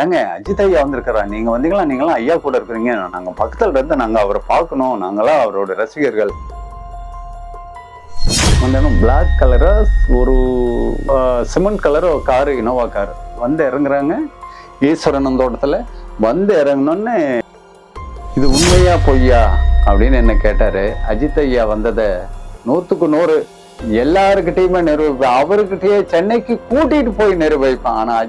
ஏங்க அஜித் ஐயா வந்திருக்கிறா நீங்க வந்தீங்களா? நீங்களாம் ஐயா கூட இருக்கிறீங்க. நாங்க பக்கத்துல இருந்து நாங்க அவரை பார்க்கணும். நாங்களாம் அவரோட ரசிகர்கள். வந்து பிளாக் கலரா ஒரு cement colour car Innova car வந்து இறங்குறாங்க. ஈஸ்வரன் தோட்டத்துல. வந்து இறங்கினோன்னு இது உண்மையா பொய்யா? அப்படின்னு என்ன கேட்டாரு. அஜித் ஐயா வந்ததை நூத்துக்கு நூறு. எல்லாருக்கிட்டையுமே நிரூபிப்பேன் அவர்கிட்டயே சென்னைக்கு கூட்டிட்டு போய் நிரூபிப்பேன். ஆனா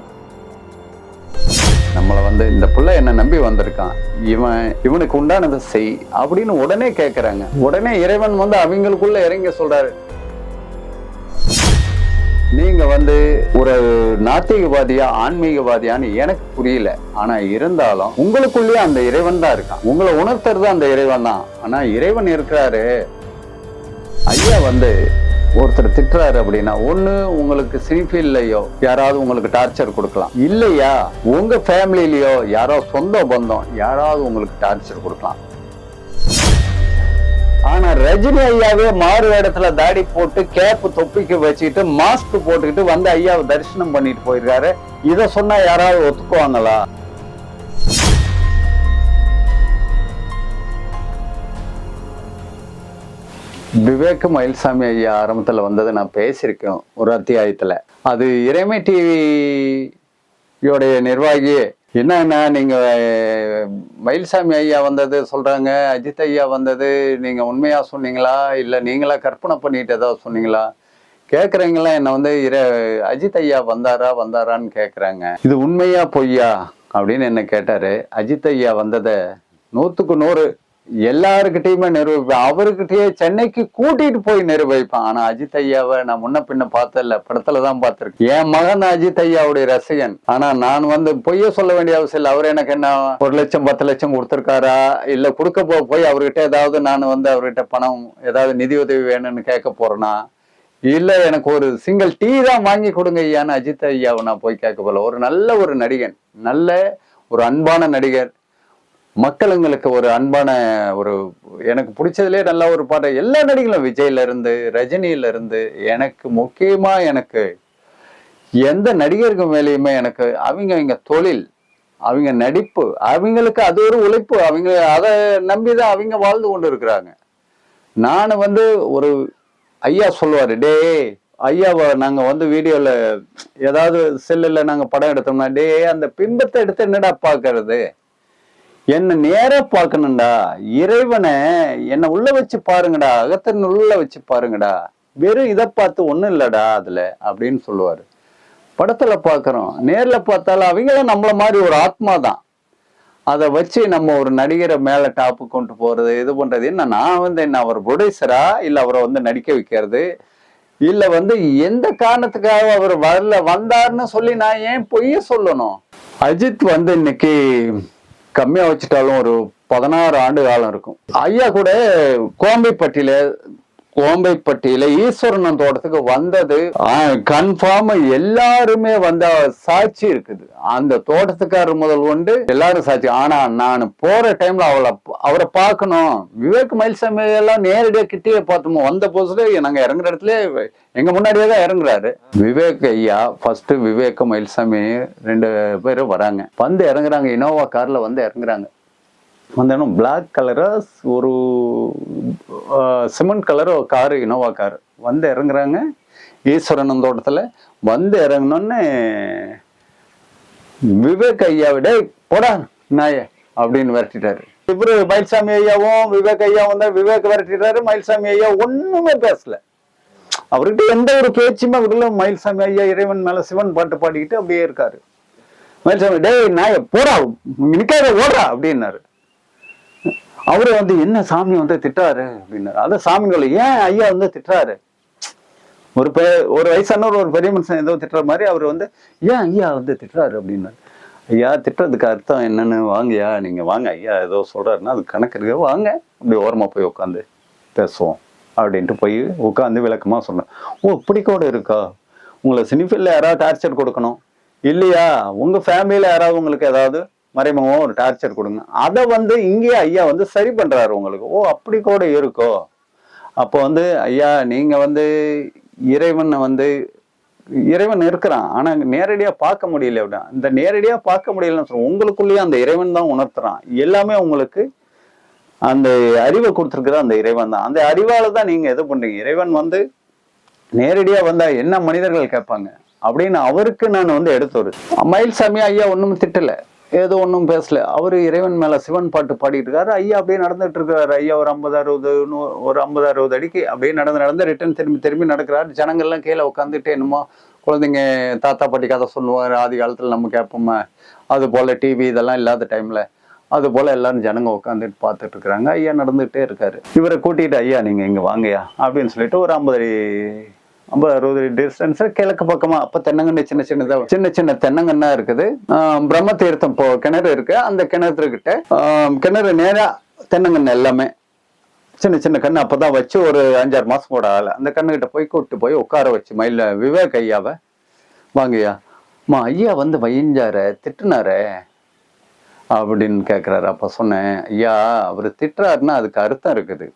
நம்மளை வந்து இந்த பிள்ளை என்ன நம்பி வந்திருக்கான். இவன் இவனுக்கு உண்டானதை செய் அப்படின்னு உடனே கேட்குறாங்க உடனே இறைவன் வந்து அவங்களுக்குள்ள இறங்க சொல்றாரு. நீங்க வந்து ஒரு நாத்திகவாதியா ஆன்மீகவாதியான்னு எனக்கு புரியல. ஆனா இருந்தாலும் உங்களுக்குள்ளேயே அந்த இறைவன் தான் இருக்கான். உங்களை உணர்த்துறது அந்த இறைவன் தான். ஆனா இறைவன் இருக்கிறாரு. ஐயா வந்து ஒருத்தர் திட்டுறாரு அப்படின்னா ஒண்ணு உங்களுக்கு சினிஃபீல்லையோ யாராவது உங்களுக்கு டார்ச்சர் கொடுக்கலாம். இல்லையா? உங்க ஃபேமிலிலயோ யாரோ சொந்த பந்தம் யாராவது உங்களுக்கு டார்ச்சர் கொடுக்கலாம். ஆனா ரஜினி ஐயாவே மாறு இடத்துல தாடி போட்டு கேப்பு தொப்பிக்கு வச்சுக்கிட்டு மாஸ்க் போட்டுக்கிட்டு வந்து ஐயாவை தரிசனம் பண்ணிட்டு போயிருக்காரு இத சொன்னா யாராவது ஒத்துக்குவாங்களா? விவேக் மயில்சாமி ஐயா ஆரம்பத்தில் வந்தது நான் பேசியிருக்கேன் ஒரு அத்தியாயத்தில். அது இறைமை டிவியோடைய நிர்வாகி என்னன்னா நீங்கள் மயில்சாமி ஐயா வந்தது சொல்கிறாங்க அஜித் ஐயா வந்தது நீங்கள் உண்மையாக சொன்னீங்களா? இல்லை நீங்களா கற்பனை பண்ணிட்டு ஏதாவது சொன்னீங்களா? கேட்குறீங்களா என்னை வந்து இர அஜித் ஐயா வந்தாரா வந்தாரான்னு கேட்குறாங்க இது உண்மையா பொய்யா? அப்படின்னு என்ன கேட்டார். அஜித் ஐயா வந்ததை நூற்றுக்கு நூறு எல்லாருக்கிட்டையுமே நிரூபிப்பேன். அவருக்கிட்டயே சென்னைக்கு கூட்டிட்டு போய் நிரூபிப்பேன். ஆனா அஜித் ஐயாவை நான் முன்ன பின்ன பார்த்ததில்ல. படத்துல தான் பார்த்திருக்கேன். என் மகன் அஜித் ஐயாவுடைய ரசிகன். ஆனா நான் வந்து பொய்ய சொல்ல வேண்டிய அவசியம் இல்லை. அவர் எனக்கு என்ன ஒரு லட்சம் பத்து லட்சம் கொடுத்துருக்காரா? இல்ல கொடுக்க போ போய் அவர்கிட்ட ஏதாவது நான் வந்து அவர்கிட்ட பணம் ஏதாவது நிதி உதவி வேணும்னு கேட்க போறேனா? இல்ல எனக்கு ஒரு சிங்கிள் டீ தான் வாங்கி கொடுங்க ஐயான்னு அஜித் ஐயாவை நான் போய் கேட்க போல. ஒரு நல்ல ஒரு நடிகன். நல்ல ஒரு அன்பான நடிகர். மக்களுங்களுக்கு ஒரு அன்பான ஒரு எனக்கு பிடிச்சதுலே நல்ல ஒரு பாட்டு. எல்லா நடிகளும் விஜய்ல இருந்து ரஜினியில இருந்து எனக்கு முக்கியமா எனக்கு எந்த நடிகருக்கு மேலேயுமே எனக்கு அவங்க அவங்க தொழில் அவங்க நடிப்பு அவங்களுக்கு அது ஒரு உழைப்பு. அவங்க அதை நம்பிதான் அவங்க வாழ்ந்து கொண்டு இருக்கிறாங்க நான் வந்து ஒரு ஐயா சொல்லுவார் டேய் ஐயாவை நாங்கள் வந்து வீடியோவில் ஏதாவது செல்லில் நாங்கள் படம் எடுத்தோம்னா டே அந்த பிம்பத்தை எடுத்து என்னடா பார்க்கறது? என்ன நேராக பார்க்கணும்டா. இறைவனை என்னை உள்ள வச்சு பாருங்கடா. அகத்தன் உள்ள வச்சு பாருங்கடா. வெறும் இதை பார்த்து ஒன்றும் இல்லைடா அதில் அப்படின்னு சொல்லுவார். படத்தில் பார்க்குறோம். நேரில் பார்த்தாலும் அவங்களும் நம்மளை மாதிரி ஒரு ஆத்மா தான் அதை வச்சு நம்ம ஒரு நடிகரை மேலே டாப்பு கொண்டு போகிறது இது பண்ணுறது என்ன நான் வந்து என்ன அவர் ப்ரொடியூசரா இல்லை அவரை வந்து நடிக்க வைக்கிறது? இல்லை வந்து எந்த காரணத்துக்காக அவர் வரல வந்தாருன்னு சொல்லி நான் ஏன் பொய்ய சொல்லணும்? அஜித் வந்து இன்னைக்கு கம்மியா வச்சுட்டாலும் ஒரு பதினாறு ஆண்டு காலம் இருக்கும். ஐயா கூட கோம்பைப்பட்டியில கோம்பைப்பட்டியில ஈஸ்வரன் தோட்டத்துக்கு வந்தது. கன்ஃபார்ம் எல்லாருமே வந்த சாட்சி இருக்குது. அந்த தோட்டத்துக்காரர் முதல் கொண்டு எல்லாரும் சாட்சி. ஆனா நான் போற டைம்ல அவளை அவரை பார்க்கணும். விவேக் மயில்சாமி எல்லாம் நேரடியாக கிட்டே பார்த்தோமோ வந்த புதுசுல நாங்க இறங்குற இடத்துல எங்க முன்னாடியே தான் இறங்குறாரு. விவேக் ஐயா ஃபர்ஸ்ட் விவேக் மயில்சாமி ரெண்டு பேரும் வராங்க. வந்து இறங்குறாங்க. இனோவா கார்ல வந்து இறங்குறாங்க. வந்தேனும் பிளாக் கலராக ஒரு cement colour car Innova car வந்து இறங்குறாங்க. ஈஸ்வரன் தோட்டத்தில் வந்து இறங்கினோன்னு விவேக் ஐயாவிட போடா நாய அப்படின்னு விரட்டிட்டாரு. இவரு மயில்சாமி ஐயாவும் விவேக் ஐயாவும் தான் விவேக் விரட்டிட்டாரு. மயில்சாமி ஐயா ஒண்ணுமே பேசல. அவர்கிட்ட எந்த ஒரு பேச்சுமே அவருல மயில்சாமி ஐயா இறைவன் மேல சிவன் பாட்டு பாடிக்கிட்டு அப்படியே இருக்காரு. மயில்சாமி டேய் நாய போடா நிக்காத ஓடுறா அப்படின்னாரு. அவரு வந்து என்ன சாமி வந்து திட்டாரு? அப்படின்னாரு. அதான் சாமிகளை ஏன் ஐயா வந்து திட்டுறாரு? ஒரு பெ ஒரு வயசானவர் ஒரு பெரிய மனுஷன் ஏதோ திட்டுற மாதிரி அவர் வந்து ஏன் ஐயா வந்து திட்டுறாரு? அப்படின்னாரு. ஐயா திட்டுறதுக்கு அர்த்தம் என்னன்னு வாங்கய்யா. நீங்க வாங்க ஐயா ஏதோ சொல்றாருன்னா அது கணக்கு இருக்கு. வாங்க. அப்படி ஓரமா போய் உட்காந்து பேசுவோம் அப்படின்ட்டு போய் உட்காந்து விளக்கமா சொன்னேன் ஓ இப்படி கூட இருக்கா? உங்களை சினிஃபில்ல யாராவது டார்ச்சர் கொடுக்கணும். இல்லையா? உங்க ஃபேமிலியில யாராவது உங்களுக்கு ஏதாவது மறைமுகமாக ஒரு டார்ச்சர் கொடுங்க. அதை வந்து இங்கேயே ஐயா வந்து சரி பண்ணுறாரு உங்களுக்கு. ஓ அப்படி கூட இருக்கோ. அப்போ வந்து ஐயா நீங்கள் வந்து இறைவனை வந்து இறைவன் இருக்கிறான். ஆனால் நேரடியாக பார்க்க முடியல அப்படின்னா இந்த நேரடியாக பார்க்க முடியலன்னு சொல்லுவோம் உங்களுக்குள்ளேயே அந்த இறைவன் தான் உணர்த்துறான். எல்லாமே உங்களுக்கு அந்த அறிவை கொடுத்துருக்குற அந்த இறைவன் தான். அந்த அறிவால் தான் நீங்கள் எது பண்ணுறீங்க இறைவன் வந்து நேரடியாக வந்தால் என்ன மனிதர்கள் கேட்பாங்க? அப்படின்னு அவருக்கு நான் வந்து எடுத்து ஒரு மயில்சாமி ஐயா ஒன்றும் திட்டலை. ஏதோ ஒன்றும் பேசல. அவர் இறைவன் மேலே சிவன் பாட்டு பாடிட்டு இருக்காரு ஐயா அப்படியே நடந்துட்டு இருக்கிறாரு ஐயா ஒரு ஐம்பது அறுபது நூ- ஒரு ஐம்பது அறுபது அடிக்கு அப்படியே நடந்து நடந்து ரிட்டர்ன் திரும்பி திரும்பி நடக்கிறாரு. ஜனங்கள்லாம் கீழே உட்காந்துட்டு என்னமோ குழந்தைங்க தாத்தா பாட்டி கதை சொல்லுவார் ஆதி காலத்தில் நம்ம கேட்போமே. அது போல் டிவி இதெல்லாம் இல்லாத டைமில் அது போல் எல்லாரும் ஜனங்க உட்காந்துட்டு பார்த்துட்டு இருக்கிறாங்க ஐயா நடந்துகிட்டே இருக்காரு. இவரை கூட்டிகிட்டு ஐயா நீங்கள் இங்கே வாங்கய்யா அப்படின்னு சொல்லிட்டு ஒரு ஐம்பது அடி ஐம்பது அறுபது டிஸ்டன்ஸ் கிழக்கு பக்கமா அப்ப தென்னங்கண்ணு சின்ன சின்னதா சின்ன சின்ன தென்னங்கண்ணா இருக்குது. பிரம்ம தீர்த்தம் போ கிணறு இருக்கு. அந்த கிணத்துக்கிட்ட கிணறு நேரா தென்னங்கண்ணு எல்லாமே. சின்ன சின்ன கண்ணு அப்பதான் வச்சு ஒரு அஞ்சாறு மாசம் கூட ஆகல. அந்த கண்ணுகிட்ட போய் கூப்பிட்டு போய் உட்கார வச்சு மயில விவேக் ஐயாவை வாங்கய்யா அம்மா ஐயா வந்து வயிஞ்சார திட்டுனாரே? அப்படின்னு கேட்குறாரு அப்போ சொன்னேன் ஐயா அவர் திட்டுறாருன்னா அதுக்கு அர்த்தம் இருக்குது.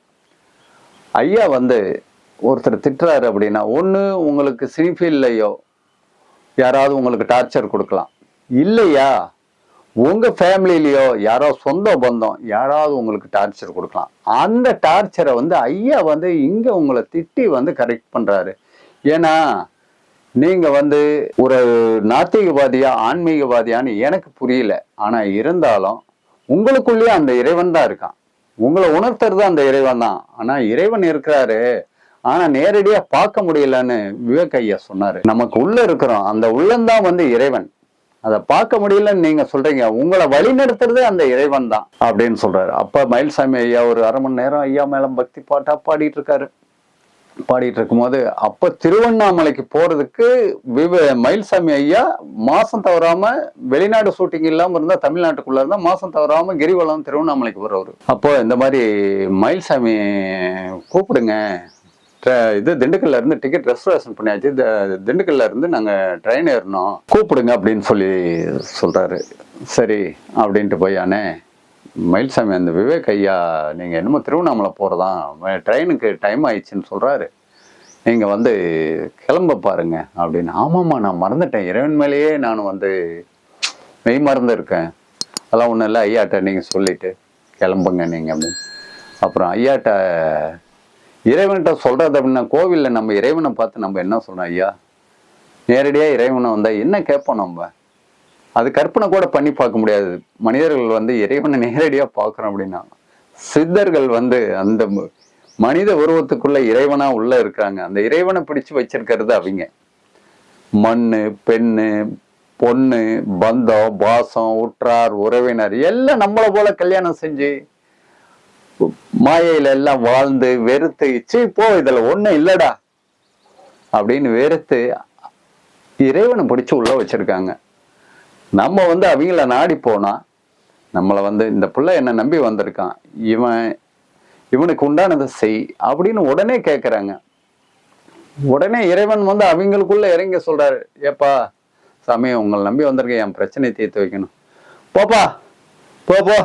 ஐயா வந்து ஒருத்தர் திட்டுறாரு அப்படின்னா ஒன்று உங்களுக்கு சினிஃபீல்லையோ யாராவது உங்களுக்கு டார்ச்சர் கொடுக்கலாம். இல்லையா? உங்கள் ஃபேமிலியிலையோ யாரோ சொந்த பந்தம் யாராவது உங்களுக்கு டார்ச்சர் கொடுக்கலாம். அந்த டார்ச்சரை வந்து ஐயா வந்து இங்கே உங்களை திட்டி வந்து கரெக்ட் பண்ணுறாரு ஏன்னா நீங்கள் வந்து ஒரு நாத்திகவாதியா ஆன்மீகவாதியான்னு எனக்கு புரியல. ஆனால் இருந்தாலும் உங்களுக்குள்ளேயே அந்த இறைவன் தான் இருக்கான். உங்களை உணர்த்துறது அந்த இறைவன் தான். ஆனால் இறைவன் இருக்கிறாரு. ஆனா நேரடியா பார்க்க முடியலன்னு விவேக் ஐயா சொன்னாரு. நமக்கு உள்ள இருக்கிறோம். அந்த உள்ளந்தான் வந்து இறைவன். அதை பார்க்க முடியலன்னு நீங்க சொல்றீங்க. உங்களை வழி நடத்துறதே அந்த இறைவன் தான் அப்படின்னு சொல்றாரு. அப்ப மயில்சாமி ஐயா ஒரு அரை மணி நேரம் ஐயா மேல பக்தி பாட்டா பாடிட்டு இருக்காரு. பாடிட்டு இருக்கும்போது அப்ப திருவண்ணாமலைக்கு போறதுக்கு விவ மயில்சாமி ஐயா மாசம் தவறாம வெளிநாடு ஷூட்டிங் இல்லாம இருந்தா தமிழ்நாட்டுக்குள்ள இருந்தா மாசம் தவறாம கிரிவலம் திருவண்ணாமலைக்கு போறவர். அப்போ இந்த மாதிரி மயில்சாமி கூப்பிடுங்க. இது திண்டுக்கல்ல இருந்து டிக்கெட் ரெசர்வேஷன் பண்ணியாச்சு. த- திண்டுக்கல்ல இருந்து நாங்க ட்ரெயின் ஏறினோம் கூப்பிடுங்க அப்படின்னு சொல்லி சொல்றாரு. சரி அப்படின்ட்டு போயானே. மயில்சாமி அந்த விவேக் ஐயா நீங்க என்னமோ திருவண்ணாமலை போகிறதான் ட்ரெயினுக்கு டைம் ஆயிடுச்சுன்னு சொல்றாரு. நீங்க வந்து கிளம்ப பாருங்க அப்படின்னு. ஆமாம்மா நான் மறந்துட்டேன். இறைவன் மேலேயே நான் வந்து மெய் மறந்து இருக்கேன். அதெல்லாம் ஒன்றும் இல்லை ஐயாட்ட நீங்க சொல்லிட்டு கிளம்புங்க நீங்க அப்படின்னு. அப்புறம் ஐயாட்ட இறைவன்கிட்ட சொல்றது அப்படின்னா கோவிலில் நம்ம இறைவனை பார்த்து நம்ம என்ன சொல்றோம் ஐயா? நேரடியாக இறைவனை வந்தால் என்ன கேட்போம் நம்ம? அது கற்பனை கூட பண்ணி பார்க்க முடியாது. மனிதர்கள் வந்து இறைவனை நேரடியாக பார்க்குறோம் அப்படின்னா சித்தர்கள் வந்து அந்த மனித உருவத்துக்குள்ள இறைவனா உள்ள இருக்காங்க அந்த இறைவனை பிடிச்சு வச்சிருக்கிறது அவங்க. மண் பெண்ணு பொண்ணு பந்தம் பாசம் உற்றார் உறவினர் எல்லாம் நம்மளை போல கல்யாணம் செஞ்சு மாயையில எல்லாம் வாழ்ந்து வெறுத்து சீ போ இதுல ஒண்ணும் இல்லடா அப்படின்னு வெறுத்து இறைவனை பிடிச்சு உள்ள வச்சிருக்காங்க. நம்ம வந்து அவங்கள நாடி போனா நம்மளை வந்து இந்த பிள்ளை என்ன நம்பி வந்திருக்கான் இவன் இவனுக்கு உண்டானதை செய் அப்படின்னு உடனே கேட்குறாங்க உடனே இறைவன் வந்து அவங்களுக்குள்ள இறங்கி சொல்றாரு ஏப்பா சாமி உங்களை நம்பி வந்திருக்கேன் என் பிரச்சனையை தீர்த்து வைக்கணும். போப்பா போ போ.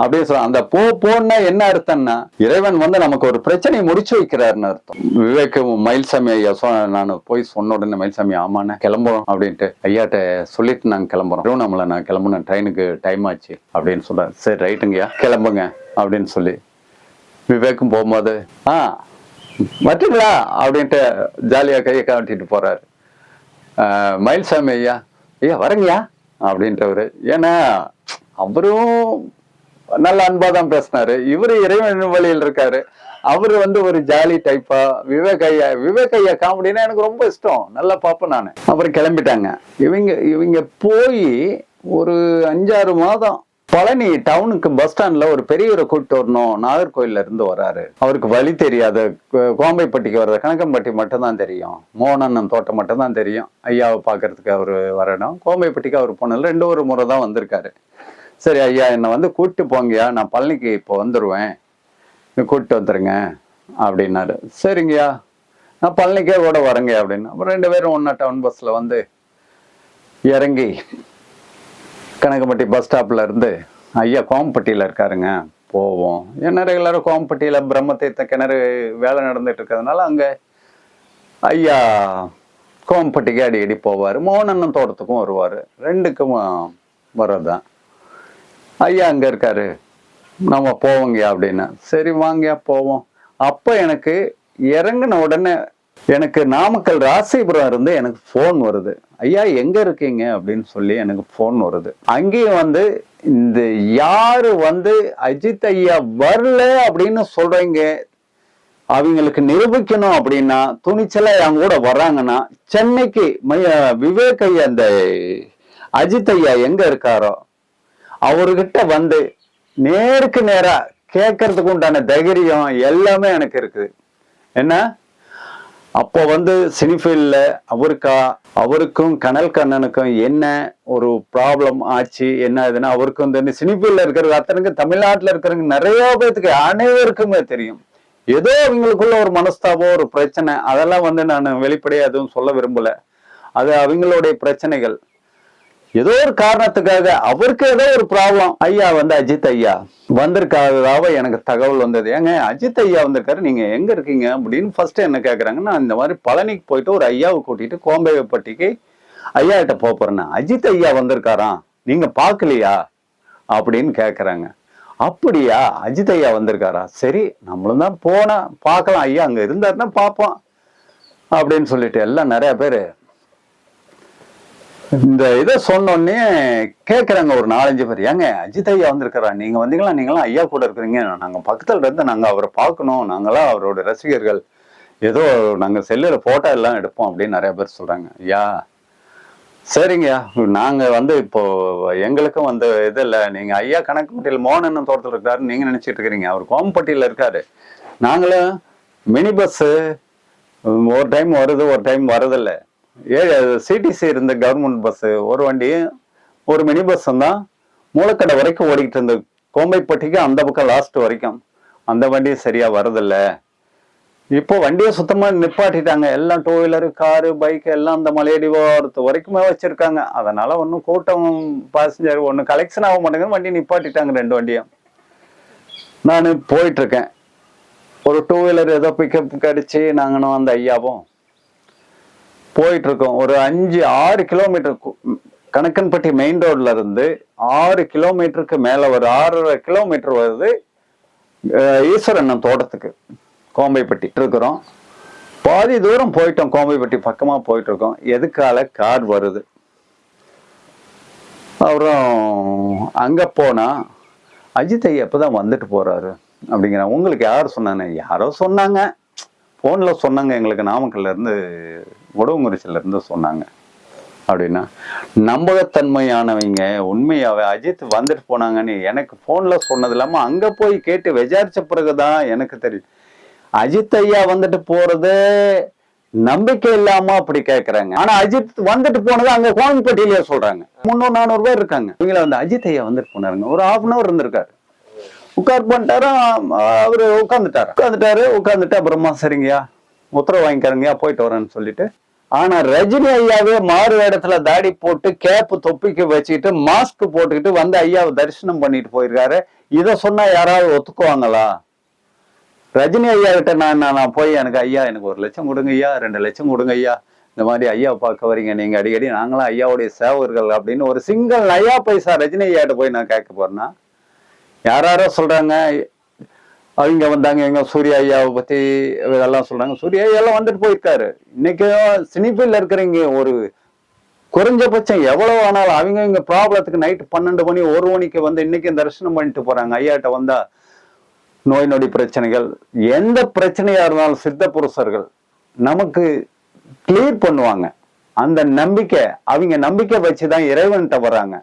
அப்படியே சொல்ல அந்த போ போன்னா என்ன அர்த்தம்னா இறைவன் வந்து நமக்கு ஒரு பிரச்சனையை முடிச்சு வைக்கிறாருன்னு அர்த்தம். விவேக் மயில்சாமி ஐயா சொ நான் போய் சொன்ன உடனே மயில்சாமி ஆமாண்ணே கிளம்புறோம் அப்படின்ட்டு. ஐயாட்ட சொல்லிட்டு நாங்க கிளம்புறோம். திருவண்ணாமலை நான் கிளம்புனேன். ட்ரெயினுக்கு டைம் ஆச்சு அப்படின்னு சொல்றாரு. சரி ரைட்டுங்கய்யா கிளம்புங்க அப்படின்னு சொல்லி. விவேக்கும் போகும்போது ஆ வரட்டுங்களா அப்படின்ட்டு ஜாலியா கையை காட்டிட்டு போறாரு. மயில்சாமி ஐயா ஐயா வரங்கய்யா அப்படின்றவரு. ஏன்னா அவரும் நல்ல அன்பா தான் பேசினாரு. இவரு இறைவன் வழியில் இருக்காரு. அவரு வந்து ஒரு ஜாலி டைப்பா விவேக் ஐயா விவேக் ஐயா காமெடினா எனக்கு ரொம்ப இஷ்டம். நல்லா பார்ப்பேன் நான். அப்புறம் கிளம்பிட்டாங்க. இவங்க இவங்க போய் ஒரு அஞ்சாறு மாதம் பழனி டவுனுக்கு பஸ் ஸ்டாண்ட்ல ஒரு பெரியவரை கூப்பிட்டு வரணும். நாகர்கோயில்ல இருந்து வராரு. அவருக்கு வழி தெரியாது கோம்பைப்பட்டிக்கு வர்றது கணக்கம்பட்டி மட்டும்தான் தெரியும். மோகனண்ணன் தோட்டம் மட்டும்தான் தெரியும். ஐயாவை பார்க்கறதுக்கு அவர் வரணும். கோம்பைப்பட்டிக்கு அவர் போனதுல ரெண்டு ஒரு முறை தான் வந்திருக்காரு. சரி ஐயா என்னை வந்து கூப்பிட்டு போங்கய்யா நான் பழனிக்கு இப்போ வந்துடுவேன் கூப்பிட்டு வந்துருங்க அப்படின்னாரு. சரிங்கய்யா நான் பழனிக்கே கூட வரேங்க அப்படின்னு. அப்புறம் ரெண்டு பேரும் ஒன்றா டவுன் பஸ்ஸில் வந்து இறங்கி கனகப்பட்டி பஸ் ஸ்டாப்பில் இருந்து ஐயா கோம்பட்டியில் இருக்காருங்க போவோம். ஏன்னா ரெகுலராக கோம்பட்டியில் பிரம்ம தீர்த்த கிணறு வேலை நடந்துட்டு இருக்கிறதுனால அங்கே ஐயா கோம்பட்டிக்கு அடிக்கடி போவார். மோகனண்ணன் தோட்டத்துக்கும் வருவார். ரெண்டுக்கும் வர்றதுதான். ஐயா அங்கே இருக்காரு. நம்ம போவோங்கயா அப்படின்னு. சரி வாங்கய்யா போவோம். அப்போ எனக்கு இறங்கின உடனே எனக்கு நாமக்கல் ராசிபுரம் இருந்து எனக்கு ஃபோன் வருது. ஐயா எங்க இருக்கீங்க? அப்படின்னு சொல்லி எனக்கு ஃபோன் வருது. அங்கேயும் வந்து இந்த யாரு வந்து அஜித் ஐயா வரல அப்படின்னு சொல்றீங்க? அவங்களுக்கு நிரூபிக்கணும் அப்படின்னா துணிச்சலா என் கூட வர்றாங்கன்னா சென்னைக்கு மைய விவேக் ஐயா அந்த அஜித் ஐயா எங்க இருக்காரோ அவர்கிட்ட வந்து நேருக்கு நேரா கேட்கறதுக்கு உண்டான தைரியம் எல்லாமே எனக்கு இருக்குது. என்ன? அப்போ வந்து சினிஃபீல்டில் அவருக்கா அவருக்கும் கனல் கண்ணனுக்கும் என்ன ஒரு ப்ராப்ளம் ஆச்சு? என்ன இதுன்னா அவருக்கு வந்து சினிஃபீல்டில் இருக்கிற அத்தனைக்கும் தமிழ்நாட்டில் இருக்கிறவங்க நிறைய பேத்துக்கு அனைவருக்குமே தெரியும். ஏதோ அவங்களுக்குள்ள ஒரு மனஸ்தாபம் ஒரு பிரச்சனை அதெல்லாம் வந்து நான் வெளிப்படையாக எதுவும் சொல்ல விரும்பல. அது அவங்களுடைய பிரச்சனைகள். ஏதோ ஒரு காரணத்துக்காக அவருக்கு ஏதோ ஒரு ப்ராப்ளம் ஐயா வந்து அஜித் ஐயா. வந்திருக்காததாக எனக்கு தகவல் வந்தது. ஏங்க அஜித் ஐயா வந்திருக்காரு நீங்க எங்க இருக்கீங்க அப்படின்னு ஃபர்ஸ்ட் என்ன கேட்குறாங்க நான் இந்த மாதிரி பழனிக்கு போயிட்டு ஒரு ஐயாவை கூட்டிட்டு கோம்பைப்பட்டிக்கு ஐயா கிட்ட போக அஜித் ஐயா வந்திருக்காராம் நீங்க பார்க்கலையா? அப்படின்னு கேட்குறாங்க அப்படியா? அஜித் ஐயா வந்திருக்காரா? சரி நம்மளும் தான் போனா பார்க்கலாம். ஐயா அங்க இருந்தாருன்னா பார்ப்போம் அப்படின்னு சொல்லிட்டு எல்லாம் நிறைய பேர் இந்த இதை சொன்னோடனே கேட்குறாங்க ஒரு நாலஞ்சு பேர். ஏங்க அஜித் ஐயா வந்திருக்கிறா நீங்கள் வந்தீங்களா? நீங்களாம் ஐயா கூட இருக்கிறீங்க. நாங்கள் பக்கத்தில் இருந்து நாங்கள் அவரை பார்க்கணும். நாங்களாம் அவரோட ரசிகர்கள். ஏதோ நாங்கள் செல்லில் ஃபோட்டோ எல்லாம் எடுப்போம் அப்படின்னு நிறைய பேர் சொல்கிறாங்க ஐயா சரிங்கய்யா நாங்கள் வந்து இப்போது எங்களுக்கும் வந்து இது இல்லை. நீங்கள் ஐயா கணக்குப்பட்டியில் மோகனன் தோட்டத்தில் இருக்காரு நீங்கள் நினச்சிட்டு இருக்கிறீங்க. அவர் கோம்பட்டியில் இருக்காரு. நாங்களும் மினி பஸ்ஸு ஒரு டைம் வருது ஒரு டைம் வரதில்லை. ஏ சிடிசி இருந்த கவர்மெண்ட் பஸ் ஒரு வண்டி ஒரு மினி பஸ் தான் மூலக்கடை வரைக்கும் ஓடிக்கிட்டு இருந்த கோம்பைப்பட்டிக்கு அந்த பக்கம் லாஸ்ட் வரைக்கும். அந்த வண்டி சரியா வரதில்ல. இப்போ வண்டியை சுத்தமா நிப்பாட்டிட்டாங்க. எல்லாம் டூ வீலரு காரு பைக் எல்லாம் அந்த மலையடி ஓரத்து வரைக்குமே வச்சிருக்காங்க. அதனால ஒன்றும் கூட்டம் பாசஞ்சர் ஒன்றும் கலெக்ஷன் ஆக மாட்டேங்குது வண்டி நிப்பாட்டிட்டாங்க ரெண்டு வண்டியும். நான் போயிட்டு இருக்கேன். ஒரு டூ வீலர் ஏதோ பிக்கப் கடிச்சு நாங்களும் அந்த ஐயாவும். போயிட்டு இருக்கோம் ஒரு அஞ்சு ஆறு கிலோமீட்டர் கணக்கன்பட்டி மெயின் ரோட்ல இருந்து ஆறு கிலோமீட்டருக்கு மேல ஒரு ஆறரை கிலோமீட்டர் வருது ஈஸ்வரண்ணம் ஈஸ்வரண்ணன் தோட்டத்துக்கு கோம்பைப்பட்டி. இருக்கிறோம் பாதி தூரம் போயிட்டோம் கோம்பைப்பட்டி பக்கமா போயிட்டு இருக்கோம் எதுக்கால? கார் வருது. அப்புறம் அங்க போனா அஜித் ஐயா எப்பதான் வந்துட்டு போறாரு அப்படிங்கிற உங்களுக்கு யார் சொன்னாங்க? யாரோ சொன்னாங்க. ஃபோனில் சொன்னாங்க எங்களுக்கு நாமக்கல்ல இருந்து உடவுங்குறிச்சிலேருந்து சொன்னாங்க. அப்படின்னா நம்பகத்தன்மையானவங்க உண்மையாவே அஜித் வந்துட்டு போனாங்கன்னு எனக்கு ஃபோனில் சொன்னது இல்லாமல் அங்கே போய் கேட்டு விஜாரித்த பிறகு தான் எனக்கு தெரியும் அஜித் ஐயா வந்துட்டு போகிறது நம்பிக்கை இல்லாம அப்படி கேட்குறாங்க ஆனா அஜித் வந்துட்டு போனது அங்க கோவில்பட்டியிலேயே சொல்றாங்க. முந்நூறு நானூறு பேர் இருக்காங்க. இவங்கள வந்து அஜித் ஐயா வந்துட்டு போனாருங்க. ஒரு ஹாஃப் அன் அவர் இருந்திருக்காரு. உட்கார் பண்ணிட்டாரு? அவரு உட்காந்துட்டாரு உட்காந்துட்டாரு உட்காந்துட்டு அப்புறமா சரிங்கய்யா. உத்தரவு வாங்கிக்கிறங்கய்யா போயிட்டு வரேன்னு சொல்லிட்டு. ஆனா ரஜினி ஐயாவே மாறு இடத்துல தாடி போட்டு கேப்பு தொப்பிக்கு வச்சுக்கிட்டு மாஸ்க் போட்டுக்கிட்டு வந்து ஐயாவை தரிசனம் பண்ணிட்டு போயிருக்காரு. இதை சொன்னா யாராவது ஒத்துக்குவாங்களா? ரஜினி ஐயா கிட்ட நான் நான் போய் எனக்கு ஐயா எனக்கு ஒரு லட்சம் கொடுங்க ஐயா ரெண்டு லட்சம் கொடுங்க ஐயா. இந்த மாதிரி ஐயா பார்க்க வரீங்க நீங்க அடிக்கடி நாங்களாம் ஐயாவுடைய சேவர்கள் அப்படின்னு ஒரு சிங்கிள் நயா பைசா ரஜினி ஐயாட்ட போய் நான் கேட்க போறேன்னா யாராரோ சொல்றாங்க அவங்க வந்தாங்க எங்க சூர்யா ஐயாவை பத்தி இதெல்லாம் சொல்றாங்க. சூர்யா ஐயா எல்லாம் வந்துட்டு போயிருக்காரு. இன்னைக்கு சினிஃபீல்ட்ல இருக்கிறவங்க ஒரு குறைஞ்சபட்சம் எவ்வளவு ஆனாலும் அவங்க இங்க ப்ராப்ளத்துக்கு நைட்டு பன்னெண்டு மணி ஒரு மணிக்கு வந்து இன்னைக்கு தரிசனம் பண்ணிட்டு போறாங்க. ஐயாட்ட வந்தா நோய் நொடி பிரச்சனைகள் எந்த பிரச்சனையா இருந்தாலும் சித்த புருஷர்கள் நமக்கு கிளியர் பண்ணுவாங்க. அந்த நம்பிக்கை அவங்க நம்பிக்கை வச்சுதான் இறைவன்கிட்ட வர்றாங்க.